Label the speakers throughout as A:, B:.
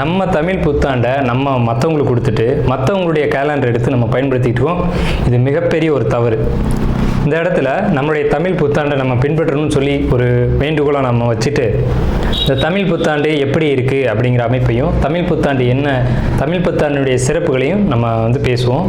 A: நம்ம தமிழ் புத்தாண்டை நம்ம மற்றவங்களுக்கு கொடுத்துட்டு மற்றவங்களுடைய கேலண்டர் எடுத்து நம்ம பயன்படுத்திட்டு இது மிகப்பெரிய ஒரு தவறு. இந்த இடத்துல நம்மளுடைய தமிழ் புத்தாண்டை நம்ம பின்பற்றணும்னு சொல்லி ஒரு வேண்டுகோளை நம்ம வச்சுட்டு இந்த தமிழ் புத்தாண்டு எப்படி இருக்குது அப்படிங்கிற அமைப்பையும் தமிழ் புத்தாண்டு என்ன தமிழ் புத்தாண்டுடைய சிறப்புகளையும் நம்ம வந்து பேசுவோம்.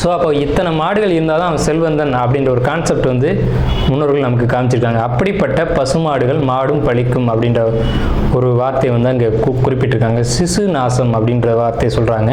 A: ஸோ அப்போ இத்தனை மாடுகள் இருந்தால் தான் அவன் செல்வந்தன் அப்படின்ற ஒரு கான்செப்ட் வந்து முன்னோர்கள் நமக்கு காமிச்சிருக்காங்க. அப்படிப்பட்ட பசுமாடுகள் மாடும் பழிக்கும் அப்படின்ற ஒரு வார்த்தையை வந்து அங்கே கு குறிப்பிட்டிருக்காங்க. சிசு நாசம் அப்படின்ற வார்த்தையை சொல்கிறாங்க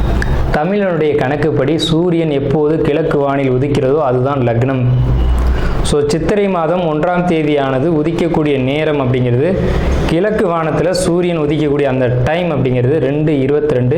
A: தமிழனுடைய கணக்குப்படி சூரியன் எப்போது கிழக்கு வானில் உதிக்கிறதோ அதுதான் லக்னம். ஸோ சித்திரை மாதம் ஒன்றாம் தேதியானது உதிக்கக்கூடிய நேரம் அப்படிங்கிறது கிழக்கு வானத்தில் சூரியன் உதிக்கக்கூடிய அந்த டைம் அப்படிங்கிறது ரெண்டு இருபத்தி ரெண்டு.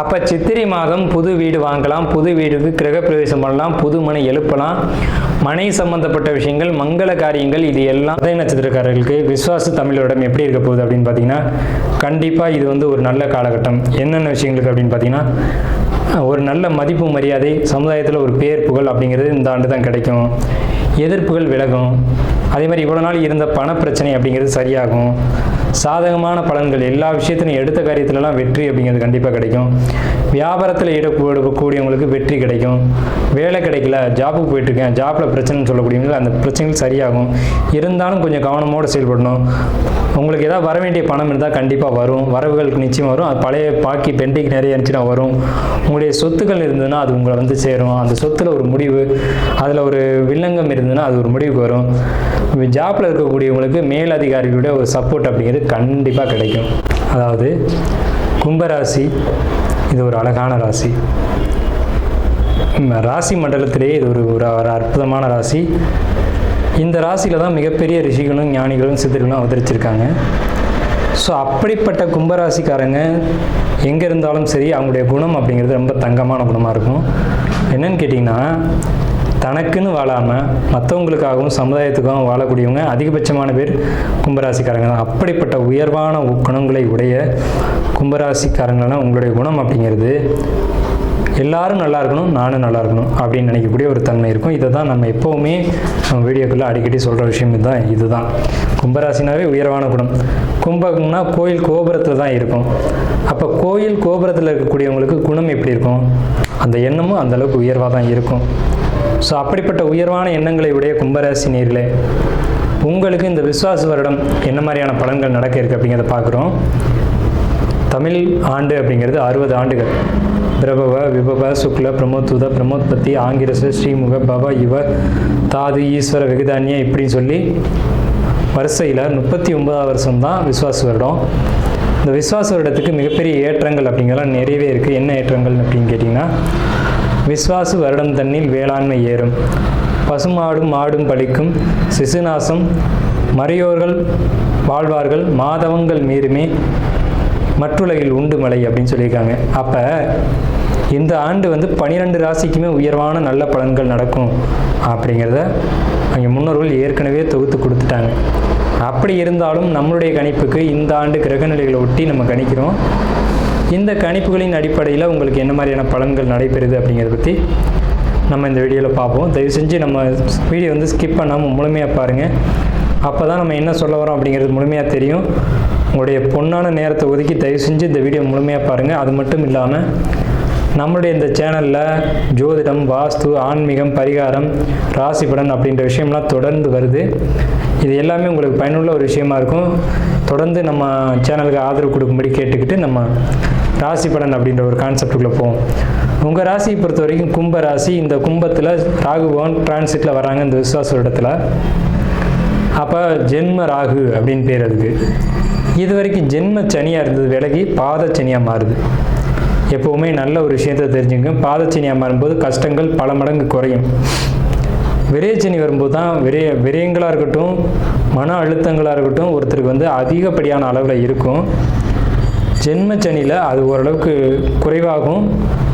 A: அப்போ சித்திரை மாதம் புது வீடு வாங்கலாம் புது வீடுக்கு கிரகப்பிரவேசம் பண்ணலாம் புது மனை எழுப்பலாம். மனை சம்பந்தப்பட்ட விஷயங்கள் மங்கள காரியங்கள் இது எல்லாம் உதய நட்சத்திரக்காரர்களுக்கு விஸ்வாச தமிழோடம் எப்படி இருக்க போகுது அப்படின்னு பார்த்தீங்கன்னா கண்டிப்பாக இது வந்து ஒரு நல்ல காலகட்டம். என்னென்ன விஷயங்களுக்கு அப்படின்னு பார்த்தீங்கன்னா ஒரு நல்ல மதிப்பு மரியாதை சமுதாயத்தில் ஒரு பேர் புகழ் அப்படிங்கிறது இந்த ஆண்டு தான் கிடைக்கும். எதிர்ப்புகள் விலகும். அதே மாதிரி இவ்வளோ நாள் இருந்த பண பிரச்சனை அப்படிங்கிறது சரியாகும். சாதகமான பலன்கள் எல்லா விஷயத்திலும் எடுத்த காரியத்திலலாம் வெற்றி அப்படிங்கிறது கண்டிப்பாக கிடைக்கும். வியாபாரத்தில் ஈடுபடக்கூடியவங்களுக்கு வெற்றி கிடைக்கும். வேலை கிடைக்கல ஜாப்புக்கு போயிட்டுருக்கேன் ஜாப்பில் பிரச்சனைன்னு சொல்லக்கூடியவங்க அந்த பிரச்சனைகள் சரியாகும். இருந்தாலும் கொஞ்சம் கவனமோடு செயல்படணும். உங்களுக்கு ஏதாவது வர வேண்டிய பணம் இருந்தால் கண்டிப்பாக வரும். வரவுகளுக்கு நிச்சயம் வரும். அது பழைய பாக்கி பெண்டிங் நிறைய இருந்துச்சுன்னா வரும். உங்களுடைய சொத்துக்கள் இருந்ததுன்னா அது உங்களை வந்து சேரும். அந்த சொத்தில் ஒரு முடிவு அதில் ஒரு வில்லங்கம் இருந்ததுன்னா அது ஒரு முடிவுக்கு வரும். ஜாப்பில் இருக்கக்கூடியவங்களுக்கு மேலதிகாரிகளுடைய ஒரு சப்போர்ட் அப்படிங்கிறது கண்டிப்பாக கிடைக்கும். அதாவது கும்பராசி இது ஒரு அழகான ராசி. ராசி மண்டலத்திலேயே இது ஒரு ஒரு ஒரு அற்புதமான ராசி. இந்த ராசியில் தான் மிகப்பெரிய ரிஷிகளும் ஞானிகளும் சித்தர்களும் அவதரிச்சிருக்காங்க. ஸோ அப்படிப்பட்ட கும்பராசிக்காரங்க எங்கே இருந்தாலும் சரி அவங்களுடைய குணம் அப்படிங்கிறது ரொம்ப தங்கமான குணமாக இருக்கும். என்னன்னு கேட்டிங்கன்னா தனக்குன்னு வாழாமல் மற்றவங்களுக்காகவும் சமுதாயத்துக்காகவும் வாழக்கூடியவங்க அதிகபட்சமான பேர் கும்பராசிக்காரங்க தான். அப்படிப்பட்ட உயர்வான குணங்களை உடைய கும்பராசிக்காரங்களான உங்களுடைய குணம் அப்படிங்கிறது எல்லாரும் நல்லா இருக்கணும் நானும் நல்லா இருக்கணும் அப்படின்னு நினைக்கக்கூடிய ஒரு தன்மை இருக்கும். இதை தான் நம்ம எப்போவுமே நம்ம வீடியோக்குள்ளே அடிக்கடி சொல்கிற விஷயம் இதுதான் இதுதான். கும்பராசினாவே உயர்வான குணம். கும்பகம்னா கோயில் கோபுரத்தில் தான் இருக்கும். அப்போ கோயில் கோபுரத்தில் இருக்கக்கூடியவங்களுக்கு குணம் எப்படி இருக்கும்? அந்த எண்ணமும் அந்தளவுக்கு உயர்வாக தான் இருக்கும். ஸோ அப்படிப்பட்ட உயர்வான எண்ணங்களை உடைய கும்பராசி நேர்களே உங்களுக்கு இந்த விஸ்வாச வருடம் என்ன மாதிரியான பலன்கள் நடக்க இருக்கு அப்படிங்கிறத பார்க்குறோம். தமிழ் ஆண்டு அப்படிங்கிறது அறுபது ஆண்டுகள். பிரபவ விபவ சுக்ல பிரமோத்துத பிரமோத்பத்தி ஆங்கிரச ஸ்ரீமுக பவ இவ தாது ஈஸ்வர வெகுதானிய இப்படின்னு சொல்லி வரிசையில் முப்பத்தி ஒன்பதாவது வருஷம் தான் விஸ்வாச வருடம். இந்த விஸ்வாச வருடத்துக்கு மிகப்பெரிய ஏற்றங்கள் அப்படிங்கிறலாம் நிறையவே இருக்குது என்ன ஏற்றங்கள் அப்படின்னு கேட்டிங்கன்னா விஸ்வாசு வருடம் தன்னில் வேளாண்மை ஏறும். பசுமாடும் மாடும் பழிக்கும் சிசுநாசம் மறையோர்கள் வாழ்வார்கள். மாதவங்கள் மீறுமே. மற்றுலகில் உண்டு மலை அப்படின்னு சொல்லியிருக்காங்க. அப்போ இந்த ஆண்டு வந்து பனிரெண்டு ராசிக்குமே உயர்வான நல்ல பலன்கள் நடக்கும் அப்படிங்கிறத அவங்க முன்னோர்கள் ஏற்கனவே தொகுத்து கொடுத்துட்டாங்க. அப்படி இருந்தாலும் நம்மளுடைய கணிப்புக்கு இந்த ஆண்டு கிரகநிலைகளை ஒட்டி நம்ம கணிக்கிறோம். இந்த கணிப்புகளின் அடிப்படையில் உங்களுக்கு என்ன மாதிரியான பலன்கள் நடைபெறுது அப்படிங்கிறத பற்றி நம்ம இந்த வீடியோவில் பார்ப்போம். தயவு செஞ்சு நம்ம வீடியோ வந்து ஸ்கிப் பண்ணாமல் முழுமையாக பாருங்கள் அப்போ தான் நம்ம என்ன சொல்ல வரோம் அப்படிங்கிறது முழுமையாக தெரியும். உங்களுடைய பொண்ணான நேரத்தை ஒதுக்கி தயவு செஞ்சு இந்த வீடியோ முழுமையாக பாருங்கள் அது மட்டும் இல்லாமல் நம்மளுடைய இந்த சேனலில் ஜோதிடம் வாஸ்து ஆன்மீகம் பரிகாரம் ராசிபலன் அப்படின்ற விஷயம்லாம் தொடர்ந்து வருது. இது எல்லாமே உங்களுக்கு பயனுள்ள ஒரு விஷயமா இருக்கும். தொடர்ந்து நம்ம சேனலுக்கு ஆதரவு கொடுக்கும்படி கேட்டுக்கிட்டு நம்ம ராசி பலன் அப்படின்ற ஒரு கான்செப்டுக்குள்ளே போவோம். உங்கள் ராசியை பொறுத்த வரைக்கும் கும்ப ராசி இந்த கும்பத்தில் ராகு பகவான் டிரான்சிட்டில் வராங்க இந்த விசுவாச இடத்துல அப்போ ஜென்ம ராகு அப்படின்னு பேர் அதுக்கு. இது வரைக்கும் ஜென்ம சனியாக இருந்தது விலகி பாத சனியாக மாறுது. எப்போவுமே நல்ல ஒரு விஷயத்தை தெரிஞ்சுங்க பாதச்சனியாக மாறும்போது கஷ்டங்கள் பல மடங்கு குறையும். விரயச்சனி வரும்போது தான் விரய விரயங்களாக இருக்கட்டும் மன அழுத்தங்களாக இருக்கட்டும் ஒருத்தருக்கு வந்து அதிகப்படியான அளவில் இருக்கும். ஜென்மச்சனியில் அது ஓரளவுக்கு குறைவாகும்.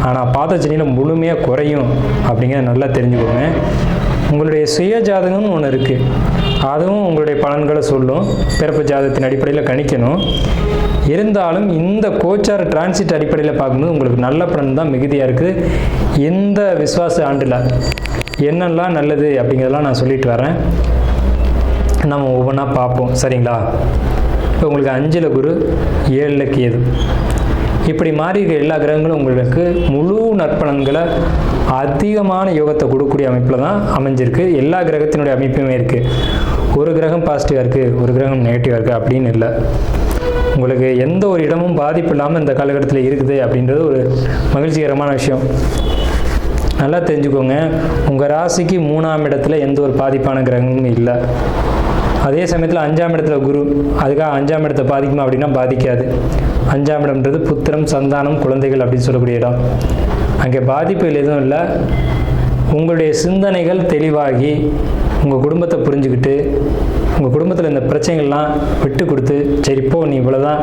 A: ஆனால் பாதச்சனியில் முழுமையாக குறையும் அப்படிங்கிறத நல்லா தெரிஞ்சுக்கோங்க. உங்களுடைய சுய ஜாதகம்னு ஒன்று இருக்குது அதுவும் உங்களுடைய பலன்களை சொல்லும். பிறப்பு ஜாதகத்தின் அடிப்படையில் கணிக்கணும். இருந்தாலும் இந்த கோச்சார் டிரான்சிட் அடிப்படையில் பார்க்கும்போது உங்களுக்கு நல்ல பலன் தான் மிகுதியாக இருக்குது இந்த விஸ்வாச ஆண்டில் என்னெல்லாம் நல்லது அப்படிங்கிறதெல்லாம் நான் சொல்லிட்டு வரேன். நம்ம ஒவ்வொன்றா பார்ப்போம். சரிங்களா? இப்போ உங்களுக்கு அஞ்சில் குரு ஏழில் கேது. இப்படி மாறி இருக்க எல்லா கிரகங்களும் உங்களுக்கு முழு நற்பலன்களை அதிகமான யோகத்தை கொடுக்கக்கூடிய அமைப்பில் தான் அமைஞ்சிருக்கு. எல்லா கிரகத்தினுடைய அமைப்புமே இருக்குது ஒரு கிரகம் பாசிட்டிவாக இருக்குது ஒரு கிரகம் நெகட்டிவாக இருக்குது அப்படின்னு இல்லை. உங்களுக்கு எந்த ஒரு இடமும் பாதிப்பு இல்லாமல் இந்த காலகட்டத்தில் இருக்குது அப்படின்றது ஒரு மகிழ்ச்சிகரமான விஷயம். நல்லா தெரிஞ்சுக்கோங்க. உங்கள் ராசிக்கு மூணாம் இடத்துல எந்த ஒரு பாதிப்பான கிரகமும் இல்லை. அதே சமயத்தில் அஞ்சாம் இடத்துல குரு அதுக்காக அஞ்சாம் இடத்தை பாதிக்குமா அப்படின்னா பாதிக்காது. அஞ்சாம் இடம்ன்றது புத்திரம் சந்தானம் குழந்தைகள் அப்படின்னு சொல்லக்கூடிய இடம். அங்கே பாதிப்புகள் எதுவும் இல்லை. உங்களுடைய சிந்தனைகள் தெளிவாகி உங்கள் குடும்பத்தை புரிஞ்சுக்கிட்டு உங்கள் குடும்பத்தில் இந்த பிரச்சனைகள்லாம் விட்டு கொடுத்து சரி போ நீ இவ்வளோதான்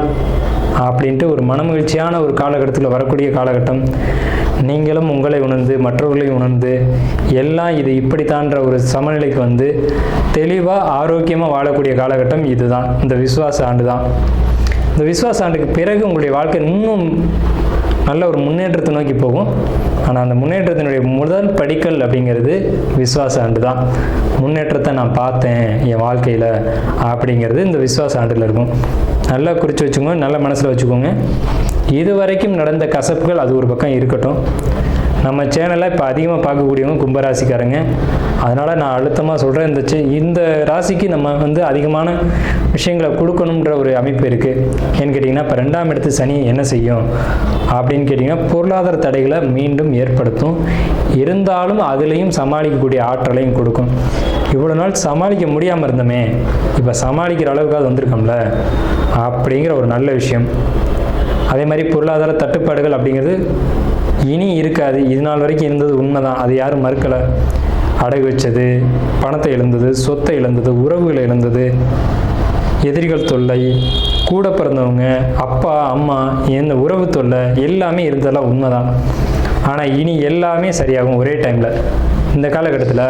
A: அப்படின்ட்டு ஒரு மனமகிழ்ச்சியான ஒரு காலகட்டத்தில் வரக்கூடிய காலகட்டம். நீங்களும் உங்களை உணர்ந்து மற்றவர்களையும் உணர்ந்து எல்லாம் இது இப்படித்தான்ற ஒரு சமநிலைக்கு வந்து தெளிவாக ஆரோக்கியமாக வாழக்கூடிய காலகட்டம் இதுதான். இந்த விஸ்வாச ஆண்டு தான் இந்த விஸ்வாச ஆண்டுக்கு பிறகு உங்களுடைய வாழ்க்கை இன்னும் நல்ல ஒரு முன்னேற்றத்தை நோக்கி போகும். ஆனால் அந்த முன்னேற்றத்தினுடைய முதல் படிக்கல் அப்படிங்கிறது விஸ்வாச ஆண்டு தான் முன்னேற்றத்தை நான் பார்த்தேன் என் வாழ்க்கையில் அப்படிங்கிறது இந்த விஸ்வாச ஆண்டில் இருக்கும். நல்லா குறித்து வச்சுக்கோங்க நல்ல மனசில் வச்சுக்கோங்க. இது வரைக்கும் நடந்த கசப்புகள் அது ஒரு பக்கம் இருக்கட்டும். நம்ம சேனலை இப்போ அதிகமாக பார்க்கக்கூடியவங்க கும்பராசிக்காரங்க. அதனால் நான் அழுத்தமாக சொல்கிறேன் இந்த இந்த ராசிக்கு நம்ம வந்து அதிகமான விஷயங்களை கொடுக்கணுன்ற ஒரு அமைப்பு இருக்குது ஏன்னு கேட்டிங்கன்னா இப்போ ரெண்டாம் இடத்து சனி என்ன செய்யும்? அப்படின்னு கேட்டிங்கன்னா பொருளாதார தடைகளை மீண்டும் ஏற்படுத்தும். இருந்தாலும் அதுலேயும் சமாளிக்கக்கூடிய ஆற்றலையும் கொடுக்கும். இவ்வளோ நாள் சமாளிக்க முடியாமல் இருந்தோமே இப்போ சமாளிக்கிற அளவுக்காவது வந்திருக்கோம்ல அப்படிங்கிற ஒரு நல்ல விஷயம். அதே மாதிரி பொருளாதார தட்டுப்பாடுகள் அப்படிங்கிறது இனி இருக்காது. இது நாள் வரைக்கும் இருந்தது உண்மைதான். அது யாரும் மறுக்கலை. அடகு வச்சது பணத்தை இழந்தது சொத்தை இழந்தது உறவுகளை இழந்தது எதிரிகள் தொல்லை கூட பிறந்தவங்க அப்பா அம்மா இந்த உறவு தொல்லை எல்லாமே இருந்ததெல்லாம் உண்மைதான். ஆனால் இனி எல்லாமே சரியாகும் ஒரே டைமில் இந்த காலகட்டத்தில்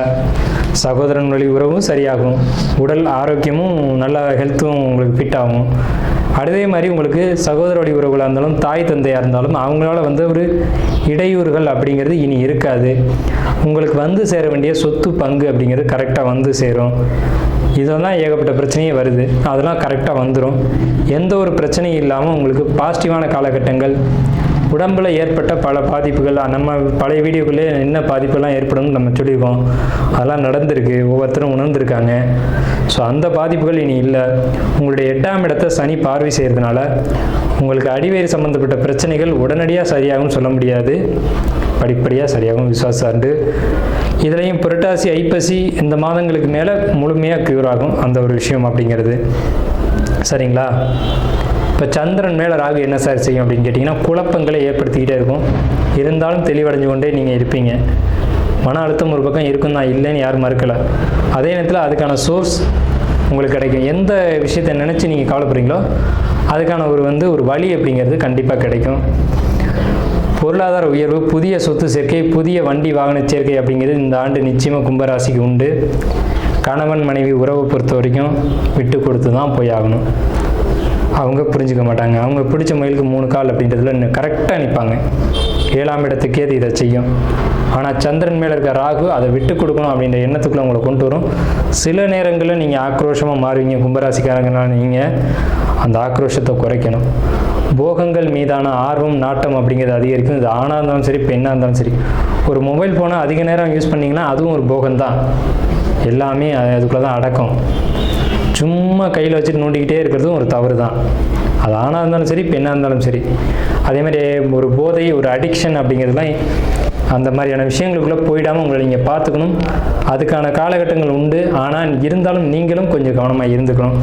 A: சகோதரன் வழி உறவும் சரியாகும். உடல் ஆரோக்கியமும் நல்ல ஹெல்த்தும் உங்களுக்கு ஃபிட் ஆகும். அதே மாதிரி உங்களுக்கு சகோதர வழி உறவுகளாக இருந்தாலும் தாய் தந்தையாக இருந்தாலும் அவங்களால வந்து ஒரு இடையூறுகள் அப்படிங்கிறது இனி இருக்காது. உங்களுக்கு வந்து சேர வேண்டிய சொத்து பங்கு அப்படிங்கிறது கரெக்டாக வந்து சேரும். இதெல்லாம் ஏகப்பட்ட பிரச்சனையே வருது. அதெல்லாம் கரெக்டாக வந்துடும் எந்த ஒரு பிரச்சனையும் இல்லாமல் உங்களுக்கு பாசிட்டிவான காலகட்டங்கள் உடம்புல ஏற்பட்ட பல பாதிப்புகள் நம்ம பழைய வீடியோக்குள்ளே என்ன பாதிப்பெல்லாம் ஏற்படும்னு நம்ம சொல்லியிருக்கோம். அதெல்லாம் நடந்திருக்கு ஒவ்வொருத்தரும் உணர்ந்திருக்காங்க. ஸோ அந்த பாதிப்புகள் இனி இல்லை. உங்களுடைய எட்டாம் இடத்தை சனி பார்வை செய்கிறதுனால உங்களுக்கு அடிவேறு சம்மந்தப்பட்ட பிரச்சனைகள் உடனடியாக சரியாகும் சொல்ல முடியாது. படிப்படியாக சரியாகும் விசுவாசாண்டு இதுலேயும் புரட்டாசி ஐப்பசி இந்த மாதங்களுக்கு மேலே முழுமையாக க்யூர் ஆகும் அந்த ஒரு விஷயம் அப்படிங்கிறது. சரிங்களா? இப்போ சந்திரன் மேலே ராகு என்ன சார் செய்யும் அப்படின்னு கேட்டிங்கன்னா குழப்பங்களை ஏற்படுத்திக்கிட்டே இருக்கும். இருந்தாலும் தெளிவடைஞ்சு கொண்டே நீங்கள் இருப்பீங்க. மன அழுத்தம் ஒரு பக்கம் இருக்கும் தான் இல்லைன்னு யாரும் மறுக்கலை. அதே நேரத்தில் அதுக்கான சோர்ஸ் உங்களுக்கு கிடைக்கும். எந்த விஷயத்தை நினச்சி நீங்கள் கவலைப்படுறீங்களோ அதுக்கான ஒரு வந்து ஒரு வழி அப்படிங்கிறது கண்டிப்பாக கிடைக்கும். பொருளாதார உயர்வு புதிய சொத்து சேர்க்கை புதிய வண்டி வாகன சேர்க்கை அப்படிங்கிறது இந்த ஆண்டு நிச்சயமாக கும்பராசிக்கு உண்டு. கணவன் மனைவி உறவை பொறுத்த வரைக்கும் விட்டு கொடுத்து தான் போய் ஆகணும். அவங்க புரிஞ்சுக்க மாட்டாங்க. அவங்க பிடிச்ச மயிலுக்கு மூணு கால் அப்படின்றதுல இன்னும் கரெக்டாக நிற்பாங்க ஏழாம் இடத்துக்கே அது இதை செய்யும். ஆனால் சந்திரன் மேலே இருக்க ராகு அதை விட்டு கொடுக்கணும் அப்படின்ற எண்ணத்துக்குள்ள உங்களை கொண்டு வரும். சில நேரங்களில் நீங்கள் ஆக்ரோஷமாக மாறுவீங்க. கும்பராசிக்காரங்கனால நீங்கள் அந்த ஆக்ரோஷத்தை குறைக்கணும். போகங்கள் மீதான ஆர்வம் நாட்டம் அப்படிங்கிறது அதிகரிக்கும். இது ஆணாக இருந்தாலும் சரி பெண்ணாக இருந்தாலும் சரி. ஒரு மொபைல் ஃபோனை அதிக நேரம் யூஸ் பண்ணிங்கன்னா அதுவும் ஒரு போகம்தான். எல்லாமே அதுக்குள்ளே தான் அடக்கம். சும்மா கையில் வச்சுட்டு நோண்டிக்கிட்டே இருக்கிறதும் ஒரு தவறு தான் அது ஆணாக இருந்தாலும் சரி பெண்ணாக இருந்தாலும் சரி. அதே மாதிரி ஒரு போதை ஒரு அடிக்ஷன் அப்படிங்கிறதுலாம் அந்த மாதிரியான விஷயங்களுக்குள்ளே போயிடாமல் உங்களை நீங்கள் பார்த்துக்கணும். அதுக்கான காலகட்டங்கள் உண்டு. ஆனால் இருந்தாலும் நீங்களும் கொஞ்சம் கவனமாக இருந்துக்கணும்.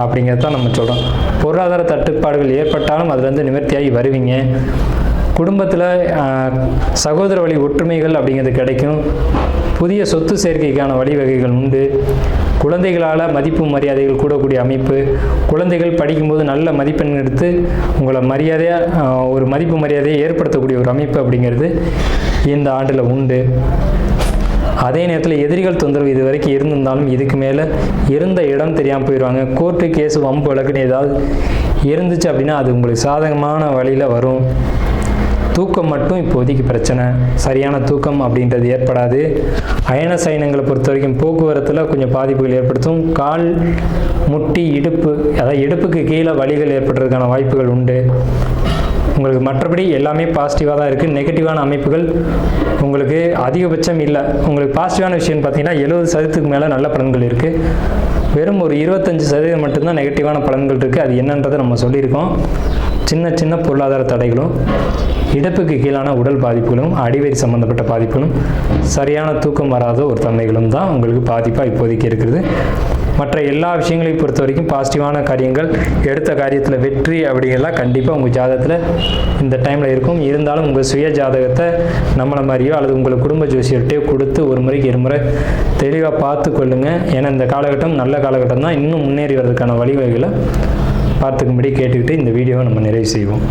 A: அப்படிங்கிறது தான் நம்ம சொல்கிறோம் பொருளாதார தட்டுப்பாடுகள் ஏற்பட்டாலும் அதுலேருந்து நிவர்த்தியாகி வருவீங்க. குடும்பத்தில் சகோதர வழி ஒற்றுமைகள் அப்படிங்கிறது கிடைக்கும். புதிய சொத்து சேர்க்கைக்கான வழிவகைகள் உண்டு. குழந்தைகளால் மதிப்பு மரியாதைகள் கூடக்கூடிய அமைப்பு. குழந்தைகள் படிக்கும்போது நல்ல மதிப்பெண் எடுத்து உங்களை மரியாதையாக ஒரு மதிப்பு மரியாதையை ஏற்படுத்தக்கூடிய ஒரு அமைப்பு அப்படிங்கிறது இந்த ஆண்டில் உண்டு. அதே நேரத்தில் எதிரிகள் தொந்தரவு இது வரைக்கும் இருந்திருந்தாலும் இதுக்கு மேலே இருந்த இடம் தெரியாமல் போயிடுவாங்க கோர்ட்டு கேஸு வம்பு வழக்குன்னு ஏதாவது இருந்துச்சு அப்படின்னா அது உங்களுக்கு சாதகமான வழியில் வரும். தூக்கம் மட்டும் இப்போதைக்கு பிரச்சனை. சரியான தூக்கம் அப்படின்றது ஏற்படாது. அயன சயனங்களை பொறுத்த வரைக்கும் போக்குவரத்தில் கொஞ்சம் பாதிப்புகள் ஏற்படுத்தும். கால் முட்டி இடுப்பு அதாவது இடுப்புக்கு கீழே வலிகள் ஏற்படுறதுக்கான வாய்ப்புகள் உண்டு. உங்களுக்கு மற்றபடி எல்லாமே பாசிட்டிவாக தான் இருக்குது நெகட்டிவான அமைப்புகள் உங்களுக்கு அதிகபட்சம் இல்லை. உங்களுக்கு பாசிட்டிவான விஷயம்னு பார்த்தீங்கன்னா எழுபது சதவீதத்துக்கு மேலே நல்ல பலன்கள் இருக்குது வெறும் ஒரு இருபத்தஞ்சு சதவீதம் மட்டும்தான் நெகட்டிவான பலன்கள் இருக்குது அது என்னன்றதை நம்ம சொல்லியிருக்கோம். சின்ன சின்ன பொருளாதார தடைகளும் இடுப்புக்கு கீழான உடல் பாதிப்புகளும் அடிவயிறு சம்பந்தப்பட்ட பாதிப்புகளும் சரியான தூக்கம் வராத ஒரு தன்மைகளும் தான் உங்களுக்கு பாதிப்பாக இப்போதைக்கு இருக்கிறது மற்ற எல்லா விஷயங்களையும் பொறுத்த வரைக்கும் பாசிட்டிவான காரியங்கள் எடுத்த காரியத்தில் வெற்றி அப்படிங்கெல்லாம் கண்டிப்பாக உங்கள் ஜாதகத்தில் இந்த டைமில் இருக்கும். இருந்தாலும் உங்கள் சுய ஜாதகத்தை நம்மளை மாதிரியோ அல்லது உங்கள் குடும்ப ஜோசியர்கிட்டயோ கொடுத்து ஒரு முறைக்கு இருமுறை தெளிவாக பார்த்து கொள்ளுங்கள் ஏன்னா இந்த காலகட்டம் நல்ல காலகட்டம் தான். இன்னும் முன்னேறி வர்றதுக்கான வழிவகைகளை பார்த்துக்கும்படி கேட்டுக்கிட்டு இந்த வீடியோவை நம்ம நிறைவு செய்வோம்.